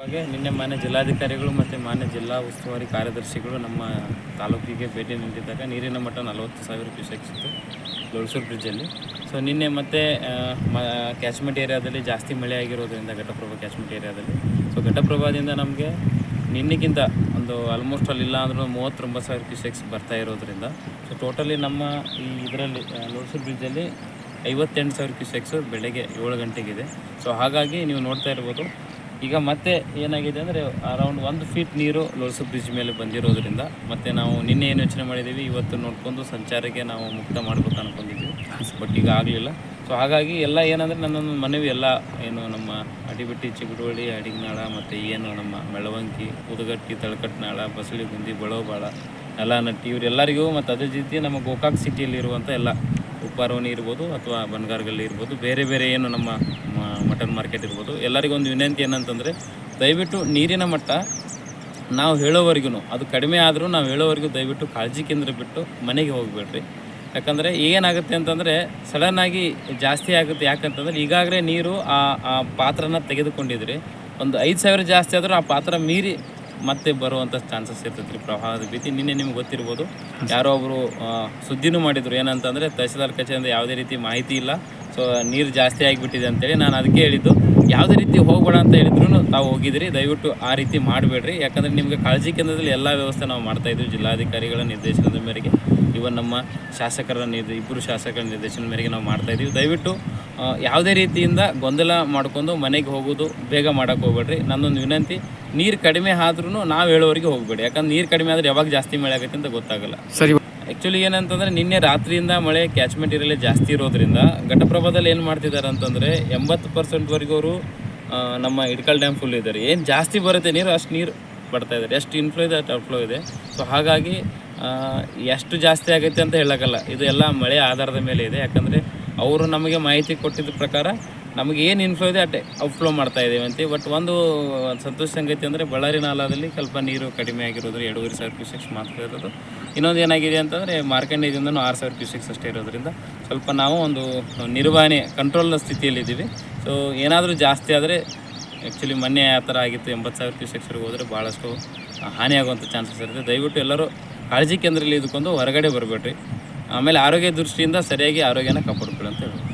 ಹಾಗೆ ನಿನ್ನೆ ಮಾನ್ಯ ಜಿಲ್ಲಾಧಿಕಾರಿಗಳು ಮತ್ತು ಮಾನ್ಯ ಜಿಲ್ಲಾ ಉಸ್ತುವಾರಿ ಕಾರ್ಯದರ್ಶಿಗಳು ನಮ್ಮ ತಾಲೂಕಿಗೆ ಭೇಟಿ ನೀಡಿದ್ದಾಗ ನೀರಿನ ಮಟ್ಟ ನಲವತ್ತು ಸಾವಿರ ಕ್ಯೂಸೆಕ್ಸ್ ಇತ್ತು ಲೋಳ್ಸೂರು ಬ್ರಿಡ್ಜಲ್ಲಿ ಸೊ ನಿನ್ನೆ ಮತ್ತೆ ಕ್ಯಾಚ್ಮೆಂಟ್ ಏರಿಯಾದಲ್ಲಿ ಜಾಸ್ತಿ ಮಳೆ ಆಗಿರೋದ್ರಿಂದ, ಘಟಪ್ರಭಾ ಕ್ಯಾಚ್ಮೆಂಟ್ ಏರಿಯಾದಲ್ಲಿ ಸೊ ಘಟಪ್ರಭಾದಿಂದ ನಮಗೆ ನಿನ್ನೆಗಿಂತ ಒಂದು ಆಲ್ಮೋಸ್ಟ್ ಅಲ್ಲಿ ಇಲ್ಲ ಅಂದ್ರೂ ಮೂವತ್ತೊಂಬತ್ತು ಸಾವಿರ ಕ್ಯೂಸೆಕ್ಸ್ ಬರ್ತಾ ಇರೋದ್ರಿಂದ. ಸೊ ಟೋಟಲಿ ನಮ್ಮ ಈ ಇದರಲ್ಲಿ ಲೋಳ್ಸೂರು ಬ್ರಿಡ್ಜಲ್ಲಿ ಐವತ್ತೆಂಟು ಸಾವಿರ ಕ್ಯೂಸೆಕ್ಸು ಬೆಳಗ್ಗೆ ಏಳು ಗಂಟೆಗಿದೆ. ಸೊ ಹಾಗಾಗಿ ನೀವು ನೋಡ್ತಾ ಇರ್ಬೋದು ಈಗ ಮತ್ತೆ ಏನಾಗಿದೆ ಅಂದರೆ ಅರೌಂಡ್ ಒಂದು ಫೀಟ್ ನೀರು ಲೋಳ್ಸು ಬ್ರಿಡ್ಜ್ ಮೇಲೆ ಬಂದಿರೋದ್ರಿಂದ ಮತ್ತೆ ನಾವು ನಿನ್ನೆ ಏನು ಯೋಚನೆ ಮಾಡಿದ್ದೀವಿ, ಇವತ್ತು ನೋಡ್ಕೊಂಡು ಸಂಚಾರಕ್ಕೆ ನಾವು ಮುಕ್ತ ಮಾಡ್ಬೇಕು ಅನ್ಕೊಂಡಿದ್ದೀವಿ. ಬಟ್ ಈಗ ಆಗಲಿಲ್ಲ. ಸೊ ಹಾಗಾಗಿ ಎಲ್ಲ ಏನಂದರೆ ನನ್ನೊಂದು ಮನವಿ ಎಲ್ಲ ಏನು ನಮ್ಮ ಅಡಿಬಿಟ್ಟಿ ಚಿಗುಡೋಳಿ ಅಡಿಗನಾಳ ಮತ್ತು ಏನು ನಮ್ಮ ಮೆಳವಂಕಿ, ಉದಗಟ್ಟಿ, ತಳಕಟ್ನಾಳ ಬಸಳಿಗುಂದಿ ಬಳೋಬಾಳ ನಟ್ಟಿ ಇವರೆಲ್ಲರಿಗೂ ಮತ್ತು ಅದೇ ರೀತಿ ನಮ್ಮ ಗೋಕಾಕ್ ಸಿಟಿಯಲ್ಲಿ ಇರುವಂಥ ಎಲ್ಲ ಉಪ್ಪಾರವಣಿ ಇರ್ಬೋದು ಅಥವಾ ಬನ್ಗಾರ್ಗಲ್ಲಿ ಇರ್ಬೋದು, ಬೇರೆ ಬೇರೆ ಏನು ನಮ್ಮ ಮಟನ್ ಮಾರ್ಕೆಟ್ ಇರ್ಬೋದು. ಎಲ್ಲರಿಗೂ ಒಂದು ವಿನಂತಿ ಏನಂತಂದರೆ, ದಯವಿಟ್ಟು ನೀರಿನ ಮಟ್ಟ ನಾವು ಹೇಳೋವರೆಗೂ ಅದು ಕಡಿಮೆ ಆದರೂ ನಾವು ಹೇಳೋವರೆಗೂ ದಯವಿಟ್ಟು ಕಾಳಜಿ ಕೇಂದ್ರ ಬಿಟ್ಟು ಮನೆಗೆ ಹೋಗ್ಬೇಡ್ರಿ. ಯಾಕಂದರೆ ಏನಾಗುತ್ತೆ ಅಂತಂದರೆ ಸಡನ್ನಾಗಿ ಜಾಸ್ತಿ ಆಗುತ್ತೆ. ಯಾಕಂತಂದರೆ ಈಗಾಗಲೇ ನೀರು ಆ ಆ ಪಾತ್ರನ ತೆಗೆದುಕೊಂಡಿದ್ರಿ. ಒಂದು ಐದು ಸಾವಿರ ಜಾಸ್ತಿ ಆದರೂ ಆ ಪಾತ್ರ ಮೀರಿ ಮತ್ತೆ ಬರುವಂಥ ಚಾನ್ಸಸ್ ಇರ್ತೈತ್ರಿ ಪ್ರವಾಹದ ಭೀತಿ. ನಿನ್ನೆ ನಿಮ್ಗೆ ಗೊತ್ತಿರ್ಬೋದು, ಯಾರೋ ಒಬ್ಬರು ಸುದ್ದಿನೂ ಮಾಡಿದರು. ಏನಂತಂದರೆ ತಹಸೀಲ್ದಾರ್ ಕಚೇರಿಯಿಂದ ಯಾವುದೇ ರೀತಿ ಮಾಹಿತಿ ಇಲ್ಲ. ಸೊ ನೀರು ಜಾಸ್ತಿ ಆಗಿಬಿಟ್ಟಿದೆ ಅಂತೇಳಿ ನಾನು ಅದಕ್ಕೆ ಹೇಳಿದ್ದು. ಯಾವುದೇ ರೀತಿ ಹೋಗಬೇಡ ಅಂತ ಹೇಳಿದ್ರು ತಾವು ಹೋಗಿದ್ರಿ ದಯವಿಟ್ಟು ಆ ರೀತಿ ಮಾಡಬೇಡ್ರಿ. ಯಾಕಂದರೆ ನಿಮಗೆ ಕಾಳಜಿ ಕೇಂದ್ರದಲ್ಲಿ ಎಲ್ಲ ವ್ಯವಸ್ಥೆ ನಾವು ಮಾಡ್ತಾಯಿದ್ವಿ ಜಿಲ್ಲಾಧಿಕಾರಿಗಳ ನಿರ್ದೇಶನದ ಮೇರೆಗೆ ಇವನ್ ನಮ್ಮ ಶಾಸಕರ ನಿರ್ದ ಇಬ್ಬರು ಶಾಸಕರ ನಿರ್ದೇಶನದ ಮೇರೆಗೆ ನಾವು ಮಾಡ್ತಾಯಿದ್ವಿ ದಯವಿಟ್ಟು ಯಾವುದೇ ರೀತಿಯಿಂದ ಗೊಂದಲ ಮಾಡ್ಕೊಂಡು ಮನೆಗೆ ಹೋಗೋದು ಬೇಗ ಮಾಡೋಕೆ ಹೋಗ್ಬೇಡ್ರಿ. ನನ್ನೊಂದು ವಿನಂತಿ, ನೀರು ಕಡಿಮೆ ಆದ್ರೂ ನಾವು ಹೇಳೋವರೆಗೆ ಹೋಗ್ಬೇಡಿ. ಯಾಕಂದ್ರೆ ನೀರು ಕಡಿಮೆ ಆದರೆ ಯಾವಾಗ ಜಾಸ್ತಿ ಮಳೆ ಆಗುತ್ತೆ ಅಂತ ಗೊತ್ತಾಗಲ್ಲ. ಸರಿ. ಆ್ಯಕ್ಚುಲಿ ಏನಂತಂದರೆ ನಿನ್ನೆ ರಾತ್ರಿಯಿಂದ ಮಳೆ ಕ್ಯಾಚ್ಮೆಂಟ್ ಏರಿಯಲ್ಲೇ ಜಾಸ್ತಿ ಇರೋದ್ರಿಂದ ಘಟಪ್ರಭಾದಲ್ಲಿ ಏನು ಮಾಡ್ತಿದ್ದಾರೆ ಅಂತಂದರೆ ಎಂಬತ್ತು ಪರ್ಸೆಂಟ್ವರೆಗೂ ಅವರು ನಮ್ಮ ಇಡ್ಕಲ್ ಡ್ಯಾಮ್ ಫುಲ್ ಇದ್ದಾರೆ. ಏನು ಜಾಸ್ತಿ ಬರುತ್ತೆ ನೀರು, ಅಷ್ಟು ನೀರು ಬರ್ತಾ ಇದ್ದಾರೆ ಎಷ್ಟು ಇನ್ಫ್ಲೋ ಇದೆ, ಅಷ್ಟು ಔಟ್ಫ್ಲೋ ಇದೆ. ಸೊ ಹಾಗಾಗಿ ಎಷ್ಟು ಜಾಸ್ತಿ ಆಗುತ್ತೆ ಅಂತ ಹೇಳೋಕ್ಕಲ್ಲ ಇದು ಎಲ್ಲ ಮಳೆ ಆಧಾರದ ಮೇಲೆ ಇದೆ. ಯಾಕಂದರೆ ಅವರು ನಮಗೆ ಮಾಹಿತಿ ಕೊಟ್ಟಿದ್ದ ಪ್ರಕಾರ ನಮಗೆ ಏನು ಇನ್ಫ್ಲೋ ಇದೆ, ಅಟ್ಟೆ ಔಟ್ಫ್ಲೋ ಮಾಡ್ತಾ ಇದ್ದೀವಿ ಅಂತ. ಬಟ್ ಒಂದು ಸಂತೋಷ ಸಂಗತಿ ಅಂದರೆ ಬಳ್ಳಾರಿ ನಾಲದಲ್ಲಿ ಸ್ವಲ್ಪ ನೀರು ಕಡಿಮೆ ಆಗಿರೋದ್ರೆ, ಎರಡೂವರೆ ಸಾವಿರ ಕ್ಯೂಸೆಕ್ಸ್ ಮಾತ್ರ ಇರೋದು. ಇನ್ನೊಂದು ಏನಾಗಿದೆ ಅಂತಂದರೆ ಮಾರ್ಕಂಡೇಜಿಂದನೂ ಆರು ಸಾವಿರ ಕ್ಯೂಸೆಕ್ಸ್ ಅಷ್ಟೇ ಇರೋದ್ರಿಂದ ಸ್ವಲ್ಪ ನಾವು ಒಂದು ನಿರ್ವಹಣೆ ಕಂಟ್ರೋಲ್ನ ಸ್ಥಿತಿಯಲ್ಲಿದ್ದೀವಿ ಸೊ ಏನಾದರೂ ಜಾಸ್ತಿ ಆದರೆ ಆ್ಯಕ್ಚುಲಿ ಮೊನ್ನೆ ಆ ಥರ ಆಗಿತ್ತು, ಎಂಬತ್ತು ಸಾವಿರ ಕ್ಯೂಸೆಕ್ಸ್ವರೆಗೆ ಹೋದರೆ ಭಾಳಷ್ಟು ಹಾನಿಯಾಗುವಂಥ ಚಾನ್ಸಸ್ ಇರುತ್ತೆ. ದಯವಿಟ್ಟು ಎಲ್ಲರೂ ಕಾಳಜಿ ಕೇಂದ್ರದಲ್ಲಿ ಇದ್ಕೊಂಡು ಹೊರಗಡೆ ಬರಬೇಡ್ರಿ. ಆಮೇಲೆ ಆರೋಗ್ಯ ದೃಷ್ಟಿಯಿಂದ ಸರಿಯಾಗಿ ಆರೋಗ್ಯನ ಕಾಪಾಡ್ಕೊಳ್ಳಿ ಅಂತ ಹೇಳ್ಬೋದು.